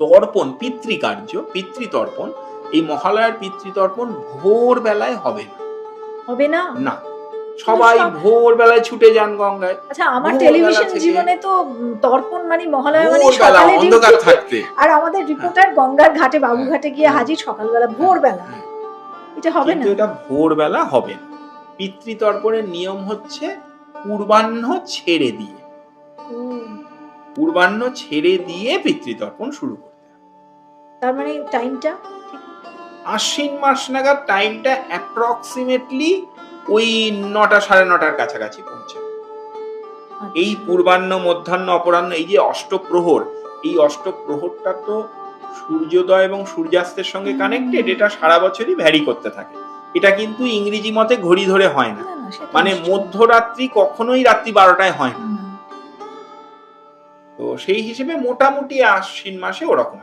তর্পণ পিতৃকার্য পিতৃতর্পণ। এই মহালয়ার পিতৃতর্পণ ভোর বেলায় হবে না। হবে না? না। সবাই সব- ভোর বেলায় ছুটে যান গঙ্গায়। আচ্ছা আমার টেলিভিশন জীবনে তো তর্পণ মানে মহালয়া মানে সকালে অন্ধকার থাকতে। আর আমাদের রিপোর্টার গঙ্গার ঘাটে বাবুঘাটে গিয়ে হ্যাঁ। হাজির সকালবেলা ভোরবেলা। হ্যাঁ। এটা হবে না? এটা ভোরবেলা হবে না। পিতৃতর্পণের নিয়ম হচ্ছে পূর্বাহ্ন ছেড়ে দিয়ে। পূর্বাহ্ন ছেড়ে দিয়ে পিতৃতর্পণ শুরু হবে তার মানে টাইমটা আশ্বিন মাস নাগাদ টাইমটা অ্যাপ্রক্সিমেটলি ওই নটা সাড়ে নটার কাছাকাছি পৌঁছায় এই পূর্বাহ্ন মধ্যাহ্ন অপরাহ্ন এই যে অষ্টপ্রহর এই অষ্টপ্রহরটা তো সূর্যোদয় এবং সূর্যাস্তের সঙ্গে কানেক্টেড এটা সারা বছরই ভ্যারি করতে থাকে। এটা কিন্তু ইংরেজি মতে ঘড়ি ধরে হয় না। মানে মধ্যরাত্রি কখনোই রাত্রি বারোটায় হয় না। না। তো সেই হিসেবে মোটামুটি আশ্বিন মাসে ওরকম।